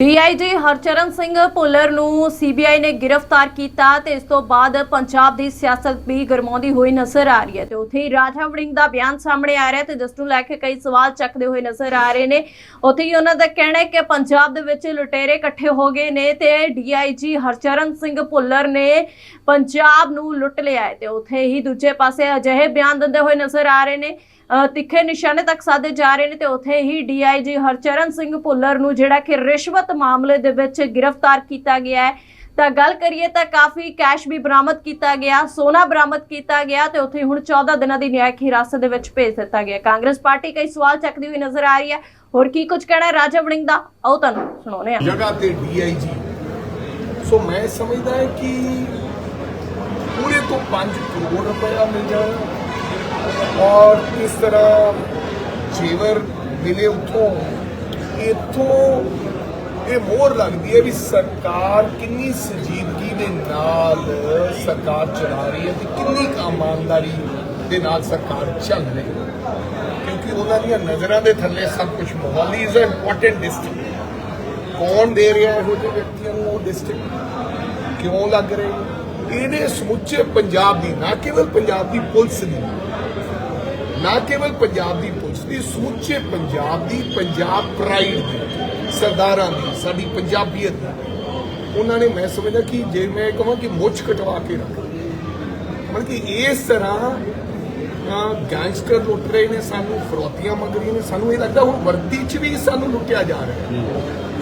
DIG Harcharan Singh Bhullar ਨੂੰ CBI ਨੇ ਗ੍ਰਿਫਤਾਰ ਕੀਤਾ ਤੇ ਇਸ ਤੋਂ ਬਾਅਦ ਪੰਜਾਬ ਦੀ ਸਿਆਸਤ ਵੀ ਗਰਮਾਉਂਦੀ ਹੋਈ ਨਜ਼ਰ ਆ ਰਹੀ ਹੈ ਤੇ ਉੱਥੇ ਹੀ ਰਾਜਾ ਵੜਿੰਗ ਦਾ ਬਿਆਨ ਸਾਹਮਣੇ ਆ ਰਿਹਾ ਹੈ ਤੇ ਜਿਸ ਨੂੰ ਲੈ ਕੇ ਕਈ ਸਵਾਲ ਚੱਕਦੇ ਹੋਏ ਨਜ਼ਰ ਆ ਰਹੇ ਨੇ। ਉੱਥੇ ਹੀ ਉਹਨਾਂ ਦਾ ਕਹਿਣਾ ਹੈ ਕਿ ਪੰਜਾਬ ਦੇ ਵਿੱਚ ਲੁਟੇਰੇ ਇਕੱਠੇ ਹੋ ਗਏ ਨੇ ਤੇ ਡੀਆਈਜੀ ਹਰਚਰਨ ਸਿੰਘ ਭੁੱਲਰ ਨੇ ਪੰਜਾਬ ਨੂੰ ਲੁੱਟ ਲਿਆ ਹੈ ਤੇ ਉੱਥੇ ਹੀ ਦੂਜੇ ਪਾਸੇ ਅਜਿਹੇ ਬਿਆਨ ਦਿੰਦੇ ਹੋਏ ਨਜ਼ਰ ਆ ਰਹੇ ਨੇ। ਤਿੱਖੇ ਨਿਸ਼ਾਨੇ ਤੱਕ ਸਾਧੇ ਜਾ ਰਹੇ ਨੇ ਤੇ ਉੱਥੇ ਹੀ ਡੀਆਈਜੀ ਹਰਚਰਨ ਸਿੰਘ ਭੁੱਲਰ ਨੂੰ ਜਿਹੜਾ ਕਿ ਰਿਸ਼ਵਤ ਮਾਮਲੇ ਦੇ ਵਿੱਚ ਗ੍ਰਿਫਤਾਰ ਕੀਤਾ ਗਿਆ ਹੈ। ਤਾਂ ਗੱਲ ਕਰੀਏ ਤਾਂ ਕਾਫੀ ਕੈਸ਼ ਵੀ ਬਰਾਮਦ ਕੀਤਾ ਗਿਆ, ਸੋਨਾ ਬਰਾਮਦ ਕੀਤਾ ਗਿਆ ਤੇ ਉੱਥੇ ਹੁਣ 14 ਦਿਨਾਂ ਦੀ ਨਿਆਇਕ ਹਿਰਾਸਤ ਦੇ ਵਿੱਚ ਭੇਜ ਦਿੱਤਾ ਗਿਆ। ਕਾਂਗਰਸ ਪਾਰਟੀ ਕਈ ਸਵਾਲ ਚੱਕਦੀ ਹੋਈ ਨਜ਼ਰ ਆ ਰਹੀ ਹੈ। ਹੋਰ ਕੀ ਕੁਝ ਕਹਿਣਾ ਰਾਜਾ ਵੜਿੰਗ ਦਾ, ਆਓ ਤੁਹਾਨੂੰ ਸੁਣਾਉਂਦੇ ਹਾਂ। ਜਗ੍ਹਾ ਤੇ ਡੀਆਈਜੀ। ਸੋ ਮੈਂ ਸਮਝਦਾ ਹਾਂ ਕਿ ਪੂਰੇ ਤੋਂ 5 ਕਰੋੜ ਰੁਪਇਆ ਮਿਲ ਜਾਣਾ ਔਰ ਇਸ ਤਰ੍ਹਾਂ ਜੇਵਰ ਮਿਲੇ ਉਥੋਂ, ਇਥੋਂ ਇਹ ਮੋਹਰ ਲੱਗਦੀ ਹੈ ਵੀ ਸਰਕਾਰ ਕਿੰਨੀ ਸੰਜੀਦਗੀ ਦੇ ਨਾਲ ਸਰਕਾਰ ਚਲਾ ਰਹੀ ਹੈ ਤੇ ਕਿੰਨੀ ਕੁ ਇਮਾਨਦਾਰੀ ਦੇ ਨਾਲ ਸਰਕਾਰ ਚੱਲ ਰਹੀ ਹੈ। ਕਿਉਂਕਿ ਉਹਨਾਂ ਦੀਆਂ ਨਜ਼ਰਾਂ ਦੇ ਥੱਲੇ ਸਭ ਕੁਝ Mohali is a important district ਕੌਣ ਦੇ ਰਿਹਾ ਇਹੋ ਜਿਹੇ ਵਿਅਕਤੀਆਂ ਨੂੰ ਉਹ ਡਿਸਟ੍ਰਿਕਟ ਕਿਉਂ ਲੱਗ ਰਹੇ ਇਹਨੇ ਸਮੁੱਚੇ ਪੰਜਾਬ ਦੀ, ਨਾ ਕੇਵਲ ਪੰਜਾਬ ਦੀ ਪੁਲਿਸ ਦੀ, ਨਾ ਕੇਵਲ ਪੰਜਾਬ ਦੀ ਪੁਲਿਸ ਦੀ, ਸਮੁੱਚੇ ਪੰਜਾਬ ਦੀ, ਪੰਜਾਬ ਪ੍ਰਾਈਡ ਦੀ। ਸਰਦਾਰਾਂ ਦੀ, ਸਾਡੀ ਪੰਜਾਬੀਅਤ ਦੀ। ਉਹਨਾਂ ਨੇ ਮੈਂ ਸਮਝਦਾ ਕਿ ਜੇ ਮੈਂ ਕਹਾਂ ਕਿ ਮੁੱਛ ਕਟਵਾ ਕੇ ਰੱਖ। ਮਤਲਬ ਕਿ ਇਸ ਤਰ੍ਹਾਂ ਗੈਂਗਸਟਰ ਲੁੱਟ ਰਹੇ ਨੇ, ਸਾਨੂੰ ਫਰੋਤੀਆਂ ਮੰਗ ਰਹੀਆਂ ਨੇ, ਸਾਨੂੰ ਇਹ ਲੱਗਦਾ ਹੁਣ ਵਰਦੀ 'ਚ ਵੀ ਸਾਨੂੰ ਲੁੱਟਿਆ ਜਾ ਰਿਹਾ।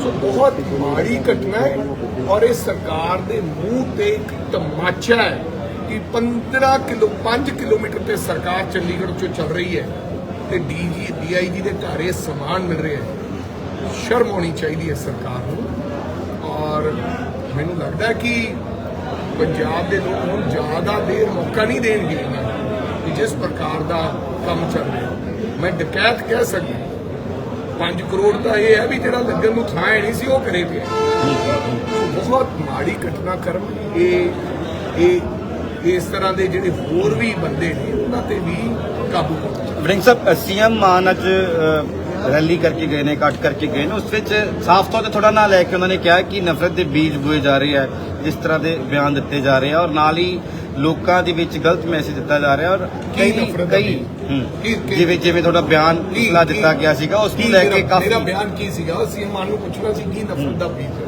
ਸੋ ਬਹੁਤ ਮਾੜੀ ਘਟਨਾ ਹੈ ਔਰ ਇਹ ਸਰਕਾਰ ਦੇ ਮੂੰਹ ਤੇ ਇੱਕ ਤਮਾਚਾ ਹੈ ਕਿ 15 ਕਿਲੋ 5 ਕਿਲੋਮੀਟਰ ਤੇ ਸਰਕਾਰ ਚੰਡੀਗੜ੍ਹ ਚੋਂ ਚੱਲ ਰਹੀ ਹੈ ਤੇ ਡੀਜੀ ਡੀਆਈਜੀ ਦੇ ਘਰ ਇਹ ਸਮਾਨ ਮਿਲ ਰਿਹਾ ਹੈ। ਸ਼ਰਮ ਆਉਣੀ ਚਾਹੀਦੀ ਹੈ ਸਰਕਾਰ ਨੂੰ। ਔਰ ਮੈਨੂੰ ਲੱਗਦਾ ਕਿ ਪੰਜਾਬ ਦੇ ਲੋਕ ਹੁਣ ਜ਼ਿਆਦਾ ਦੇਰ ਮੌਕਾ ਨਹੀਂ ਦੇਣਗੇ ਕਿ ਜਿਸ ਪ੍ਰਕਾਰ ਦਾ ਕੰਮ ਚੱਲ ਰਿਹਾ। ਮੈਂ ਡਕੈਤ ਕਹਿ ਸਕਦਾ 5 ਕਰੋੜ ਦਾ ਇਹ ਹੈ ਵੀ ਜਿਹੜਾ ਲੱਗਣ ਨੂੰ ਥਾਂ ਨਹੀਂ ਸੀ, ਉਹ ਕਰੇ ਪਿਆ। ਬਹੁਤ ਮਾੜੀ ਘਟਨਾ ਕਰਮ ਇਹ ਇਹ, ਇਸ ਤਰ੍ਹਾਂ ਦੇ ਜਿਹੜੇ ਹੋਰ ਵੀ ਬੰਦੇ ਨੇ, ਉਹਨਾਂ ਤੇ ਵੀ ਕਾਬੂ ਕਰੋ ਵੜਿੰਗ ਸਾਹਿਬ ਸੀਐਮ ਮਾਨ ਅੱਜ ਰੈਲੀ ਕਰਕੇ ਗਏ ਨੇ ਕੱਟ ਕਰਕੇ ਗਏ ਨੇ ਉਸ ਵਿੱਚ ਸਾਫ਼ ਤੌਰ ਤੇ ਥੋੜਾ ਨਾਂ ਲੈ ਕੇ ਉਹਨਾਂ ਨੇ ਕਿਹਾ ਕਿ ਨਫ਼ਰਤ ਦੇ ਬੀਜ ਬੋਏ ਜਾ ਰਹੇ ਆ ਇਸ ਤਰ੍ਹਾਂ ਦੇ ਬਿਆਨ ਦਿੱਤੇ ਜਾ ਰਹੇ ਆ ਔਰ ਨਾਲ ਹੀ ਲੋਕਾਂ ਦੇ ਵਿੱਚ ਗਲਤ ਮੈਸੇਜ ਦਿੱਤਾ ਜਾ ਰਿਹਾ ਔਰ ਕਈ ਕਈ ਜਿਵੇਂ ਜਿਵੇਂ ਤੁਹਾਡਾ ਬਿਆਨ ਕੀ- ਦਿੱਤਾ ਗਿਆ ਸੀਗਾ ਉਸ ਨੂੰ ਲੈ ਕੇ ਕਾਫੀ ਮੇਰਾ ਬਿਆਨ ਕੀ ਸੀਗਾ? ਸੀਐਮ ਮਾਨ ਨੂੰ ਪੁੱਛਣਾ ਸੀ ਕੀ ਨਫ਼ਰਤ ਦਾ ਬੀਜ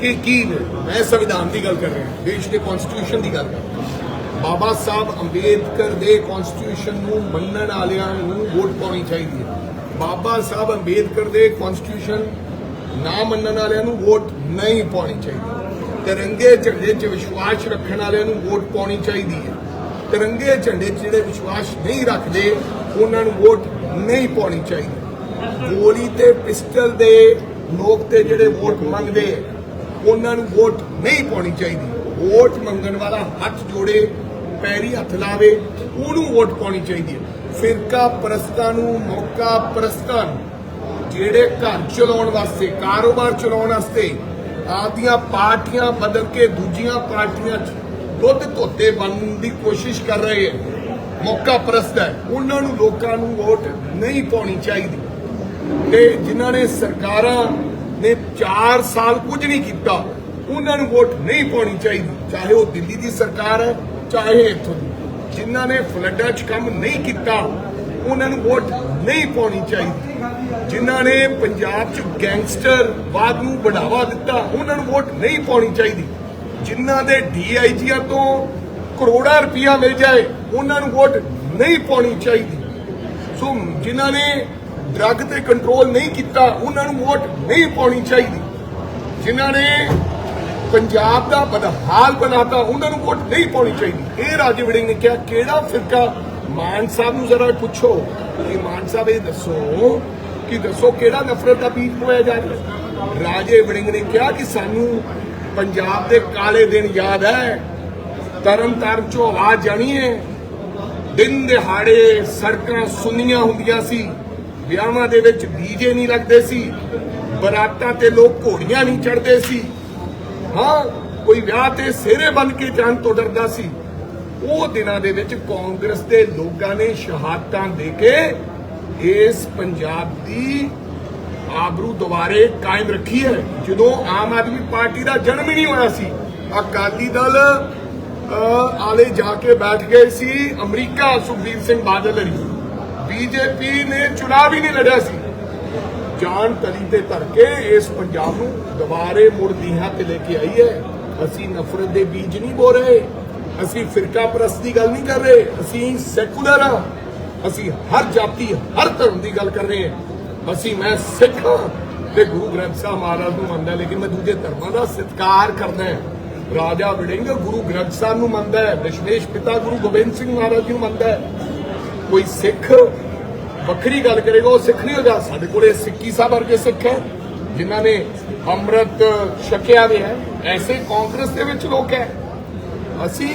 ਕਿ ਕੀ? ਮੈਂ ਸੰਵਿਧਾਨ ਦੀ ਗੱਲ ਕਰ ਰਿਹਾ ਦੇਸ਼ ਦੇ ਕਨਸਟੀਟਿਊਸ਼ਨ ਦੀ ਗੱਲ ਕਰ ਬਾਬਾ ਸਾਹਿਬ ਅੰਬੇਦਕਰ ਦੇ ਕਨਸਟੀਟਿਊਸ਼ਨ ਨੂੰ ਮੰਨਣ ਵਾਲਿਆਂ ਨੂੰ ਵੋਟ ਪਾਉਣੀ ਚਾਹੀਦੀ ਹੈ। ਬਾਬਾ ਸਾਹਿਬ ਅੰਬੇਦਕਰ ਦੇ ਕਨਸਟੀਟਿਊਸ਼ਨ ਨਾ ਮੰਨਣ ਵਾਲਿਆਂ ਨੂੰ ਵੋਟ ਨਹੀਂ ਪਾਉਣੀ ਚਾਹੀਦੀ। ਤਿਰੰਗੇ ਝੰਡੇ 'ਚ ਵਿਸ਼ਵਾਸ ਰੱਖਣ ਵਾਲਿਆਂ ਨੂੰ ਵੋਟ ਪਾਉਣੀ ਚਾਹੀਦੀ ਹੈ। ਤਿਰੰਗੇ ਝੰਡੇ 'ਚ ਜਿਹੜੇ ਵਿਸ਼ਵਾਸ ਨਹੀਂ ਰੱਖਦੇ, ਉਹਨਾਂ ਨੂੰ ਵੋਟ ਨਹੀਂ ਪਾਉਣੀ ਚਾਹੀਦੀ। ਗੋਲੀ ਤੇ ਪਿਸਟਲ ਦੇ ਲੋਕ ਤੇ ਜਿਹੜੇ ਵੋਟ ਮੰਗਦੇ, ਉਹਨਾਂ ਨੂੰ ਵੋਟ ਨਹੀਂ ਪਾਉਣੀ ਚਾਹੀਦੀ। ਵੋਟ ਮੰਗਣ ਵਾਲਾ ਹੱਥ ਜੋੜੇ, ਪੈਰੀ ਹੱਥ ਲਾਵੇ, ਉਹਨੂੰ ਵੋਟ ਪਾਉਣੀ ਚਾਹੀਦੀ ਹੈ। ਫਿਰਕਾ ਪ੍ਰਸਤਾਂ ਨੂੰ ਮੌਕਾ ਪ੍ਰਸਤਾਂ ਨੂੰ, ਜਿਹੜੇ ਘਰ ਚਲਾਉਣ ਵਾਸਤੇ, ਕਾਰੋਬਾਰ ਚਲਾਉਣ ਵਾਸਤੇ ਆਪਦੀਆਂ ਪਾਰਟੀਆਂ ਬਦਲ ਕੇ ਦੂਜੀਆਂ ਪਾਰਟੀਆਂ 'ਚ ਦੁੱਧ ਧੋਤੇ ਬਣਨ ਦੀ ਕੋਸ਼ਿਸ਼ ਕਰ ਰਹੇ ਹੈ। ਮੌਕਾ ਪ੍ਰਸਤ ਹੈ। ਉਹਨਾਂ ਨੂੰ ਲੋਕਾਂ ਨੂੰ ਵੋਟ ਨਹੀਂ ਪਾਉਣੀ ਚਾਹੀਦੀ। ਤੇ ਜਿਨ੍ਹਾਂ ਨੇ ਸਰਕਾਰਾਂ ਨੇ 4 ਸਾਲ ਕੁਝ ਨਹੀਂ ਕੀਤਾ, ਉਹਨਾਂ ਨੂੰ ਵੋਟ ਨਹੀਂ ਪਾਉਣੀ ਚਾਹੀਦੀ। ਚਾਹੇ ਉਹ ਦਿੱਲੀ ਦੀ ਸਰਕਾਰ ਹੈ, ਚਾਹੇ ਇੱਥੋਂ ਦੀ। ਜਿਨ੍ਹਾਂ ਨੇ ਫਲੱਡਾਂ 'ਚ ਕੰਮ ਨਹੀਂ ਕੀਤਾ, ਉਹਨਾਂ ਨੂੰ ਵੋਟ ਨਹੀਂ ਪਾਉਣੀ ਚਾਹੀਦੀ। ਜਿਨ੍ਹਾਂ ਨੇ ਪੰਜਾਬ 'ਚ ਗੈਂਗਸਟਰ ਵਾਦ ਨੂੰ ਬੜਾਵਾ ਦਿੱਤਾ, ਉਹਨਾਂ ਨੂੰ ਵੋਟ ਨਹੀਂ ਪਾਉਣੀ ਚਾਹੀਦੀ। ਜਿਨ੍ਹਾਂ ਦੇ ਡੀਆਈਜੀਆਂ ਤੋਂ ਕਰੋੜਾਂ ਰੁਪਇਆ ਮਿਲ ਜਾਏ, ਉਹਨਾਂ ਨੂੰ ਵੋਟ ਨਹੀਂ ਪਾਉਣੀ ਚਾਹੀਦੀ। ਸੋ ਜਿਨ੍ਹਾਂ ਨੇ ਡਰੱਗ ਤੇ ਕੰਟਰੋਲ ਨਹੀਂ ਕੀਤਾ, ਉਹਨਾਂ ਨੂੰ ਵੋਟ ਨਹੀਂ ਪਾਉਣੀ ਚਾਹੀਦੀ। ਜਿਨ੍ਹਾਂ ਨੇ ਪੰਜਾਬ ਦਾ ਬਦਹਾਲ ਬਣਾਤਾ, ਉਹਨਾਂ ਨੂੰ ਵੋਟ ਨਹੀਂ ਪਾਉਣੀ ਚਾਹੀਦੀ। ਇਹ ਰਾਜੇ ਵੜਿੰਗ ਨੇ ਕਿਹਾ, ਕਿਹੜਾ ਫਿਰਕਾ? ਮਾਨ ਸਾਹਿਬ ਨੂੰ ਜ਼ਰਾ ਪੁੱਛੋ। ਕਿ ਮਾਨ ਸਾਹਿਬ ਇਹ ਦੱਸੋ ਕਿ ਦੱਸੋ ਕਿਹੜਾ ਨਫ਼ਰਤ ਦਾ ਬੀਜ ਬੋਇਆ ਜਾ ਰਿਹਾ ਰਾਜੇ ਵੜਿੰਗ ਨੇ ਕਿਹਾ ਕਿ ਸਾਨੂੰ ਪੰਜਾਬ ਦੇ ਕਾਲੇ ਦਿਨ ਯਾਦ ਹੈ। ਤਰਨ ਤਾਰਨ ਚੋਂ ਆਵਾਜ਼ ਜਾਣੀ ਹੈ। ਦਿਨ ਦਿਹਾੜੇ ਸੜਕਾਂ ਸੁੰਨੀਆਂ ਹੁੰਦੀਆਂ ਸੀ। ਵਿਆਹਾਂ ਦੇ ਵਿੱਚ ਡੀਜੇ ਨਹੀਂ ਲੱਗਦੇ ਸੀ। ਬਰਾਤਾਂ ਤੇ ਲੋਕ ਘੋੜੀਆਂ ਨਹੀਂ ਚੜਦੇ ਸੀ। ਹਾਂ, ਕੋਈ ਵਿਆਹ ਤੇ ਸਿਹਰੇ ਬਨ ਕੇ ਜਾਣ ਤੋਂ ਡਰਦਾ ਸੀ। ਉਹ ਦਿਨਾਂ ਦੇ ਵਿੱਚ ਕਾਂਗਰਸ ਦੇ ਲੋਕਾਂ ਨੇ ਸ਼ਹਾਦਤਾਂ ਦੇ ਕੇ ਇਸ ਪੰਜਾਬ ਦੀ ਆਬਰੂ ਦੁਬਾਰੇ ਕਾਇਮ ਰੱਖੀ ਹੈ। ਜਦੋਂ ਆਮ ਆਦਮੀ ਪਾਰਟੀ ਦਾ ਜਨਮ ਹੀ ਨਹੀਂ ਹੋਇਆ ਸੀ, ਅਕਾਲੀ ਦਲ ਆਲੇ ਜਾ ਕੇ ਬੈਠ ਗਏ ਸੀ ਅਮਰੀਕਾ ਸੁਖਬੀਰ ਸਿੰਘ ਬਾਦਲ ਹਰੀ ਬੀਜੇਪੀ ਨੇ ਚੁਣਾਵ ਹੀ ਨਹੀਂ ਲੜਿਆ ਸੀ। ਜਾਨ ਤਲੀ ਤੇ ਧਰ ਕੇ ਇਸ ਪੰਜਾਬ ਨੂੰ ਦੁਬਾਰੇ ਮੁੜ ਲੀਹਾਂ ਤੇ ਲੈ ਕੇ ਆਈ ਹੈ। ਅਸੀਂ ਨਫ਼ਰਤ ਦੇ ਬੀਜ ਨਹੀਂ ਬੋ ਰਹੇ। ਅਸੀਂ ਫਿਰਕਾ ਪ੍ਰਸਤ ਦੀ ਗੱਲ ਨਹੀਂ ਕਰ ਰਹੇ। ਅਸੀਂ ਸੈਕੂਲਰ ਹਾਂ। ਅਸੀਂ ਹਰ ਜਾਤੀ, ਹਰ ਧਰਮ ਦੀ ਗੱਲ ਕਰ ਰਹੇ ਹਾਂ। ਅਸੀਂ, ਮੈਂ ਸਿੱਖ ਹਾਂ ਤੇ ਗੁਰੂ ਗ੍ਰੰਥ ਸਾਹਿਬ ਮਹਾਰਾਜ ਨੂੰ ਮੰਨਦਾ ਲੇਕਿਨ ਮੈਂ ਦੂਜੇ ਧਰਮਾਂ ਦਾ ਸਤਿਕਾਰ ਕਰਦਾ ਹਾਂ। ਰਾਜਾ ਵੜਿੰਗ ਗੁਰੂ ਗ੍ਰੰਥ ਸਾਹਿਬ ਨੂੰ ਮੰਨਦਾ ਹੈ। ਦਸ਼ਮੇਸ਼ ਪਿਤਾ ਗੁਰੂ ਗੋਬਿੰਦ ਸਿੰਘ ਮਹਾਰਾਜ ਨੂੰ ਮੰਨਦਾ ਹੈ। ਕੋਈ ਸਿੱਖ ਵੱਖਰੀ ਗੱਲ ਕਰੇਗਾ, ਉਹ ਸਿੱਖ ਨਹੀਂ ਜਾ ਸਾਡੇ ਕੋਲੇ ਸਿੱਕੀ ਸਾਹਿਬ ਵਰਗੇ ਸਿੱਖ ਹੈ, ਜਿਨ੍ਹਾਂ ਨੇ ਅੰਮ੍ਰਿਤ ਛਕਿਆ ਵੀ ਹੈ। ਐਸੇ ਕਾਂਗਰਸ ਦੇ ਵਿੱਚ ਲੋਕ ਹੈ। ਅਸੀਂ